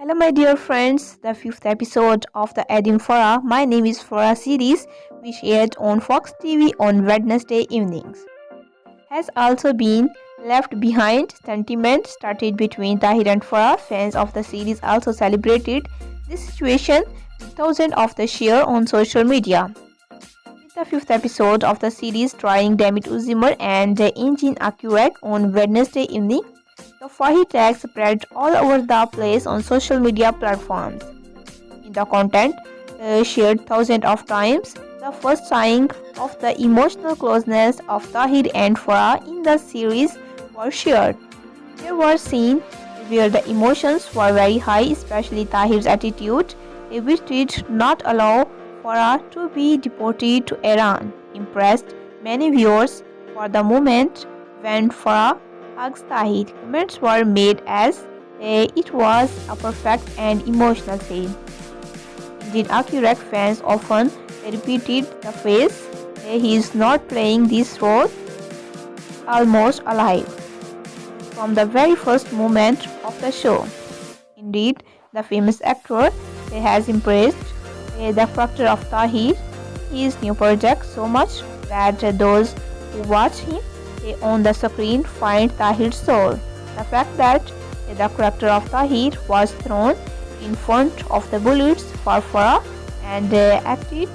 Hello my dear friends, the fifth episode of the Edim Farah My Name is Farah series which aired on Fox TV on Wednesday evenings has also been left behind. Sentiment started between Tahir and Farah. Fans of the series also celebrated this situation with thousands of the share on social media. The fifth episode of the series trying Damit Uzimar and Engin Akyurek on Wednesday evening, the Fahi tag spread all over the place on social media platforms. In the content uh, shared thousands of times, the first sign of the emotional closeness of Tahir and Farah in the series were shared. There were scenes where the emotions were very high, especially Tahir's attitude, which did not allow Farah to be deported to Iran. Impressed many viewers for the moment when Farah hugs Tahir. Comments were made as uh, it was a perfect and emotional scene. Indeed, Akyurek fans often repeated the phrase, eh, he is not playing this role almost alive from the very first moment of the show. Indeed, the famous actor eh, has embraced the character of Tahir, his new project so much that those who watch him on the screen find Tahir's soul. The fact that the character of Tahir was thrown in front of the bullets for Farah and uh, acted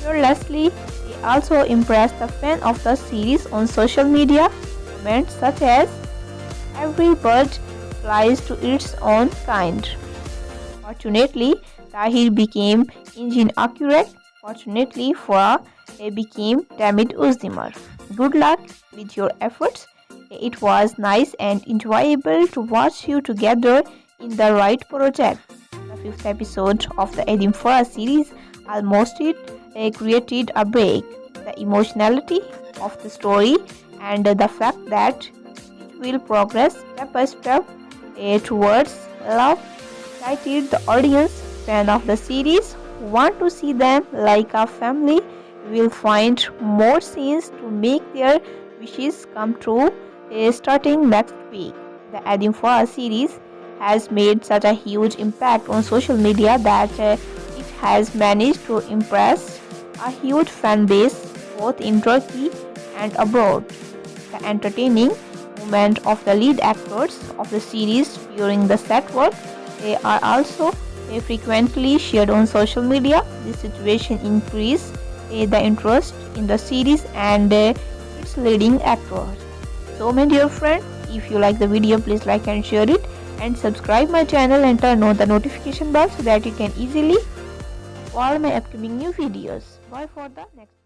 fearlessly. He also impressed the fans of the series on social media. Comments such as Every bird flies to its own kind. Fortunately, Tahir became Engin Akyurek. Fortunately, for Farah became Damit Uzdimar. Good luck with your efforts. It was nice and enjoyable to watch you together in the right project. The fifth episode of the Edim Farah series almost it uh, created a break. The emotionality of the story and the fact that it will progress step by step uh, towards love excited the audience fan of the series want to see them like a family will find more scenes to make their wishes come true uh, starting next week. The Edim series has made such a huge impact on social media that uh, it has managed to impress a huge fan base both in Turkey and abroad. The entertaining movement of the lead actors of the series during the set work they are also uh, frequently shared on social media. This situation increased the interest in the series and uh, its leading actors. So my dear friend, if you like the video please like and share it and subscribe my channel and turn on the notification bell so that you can easily all my upcoming new videos. Bye for the next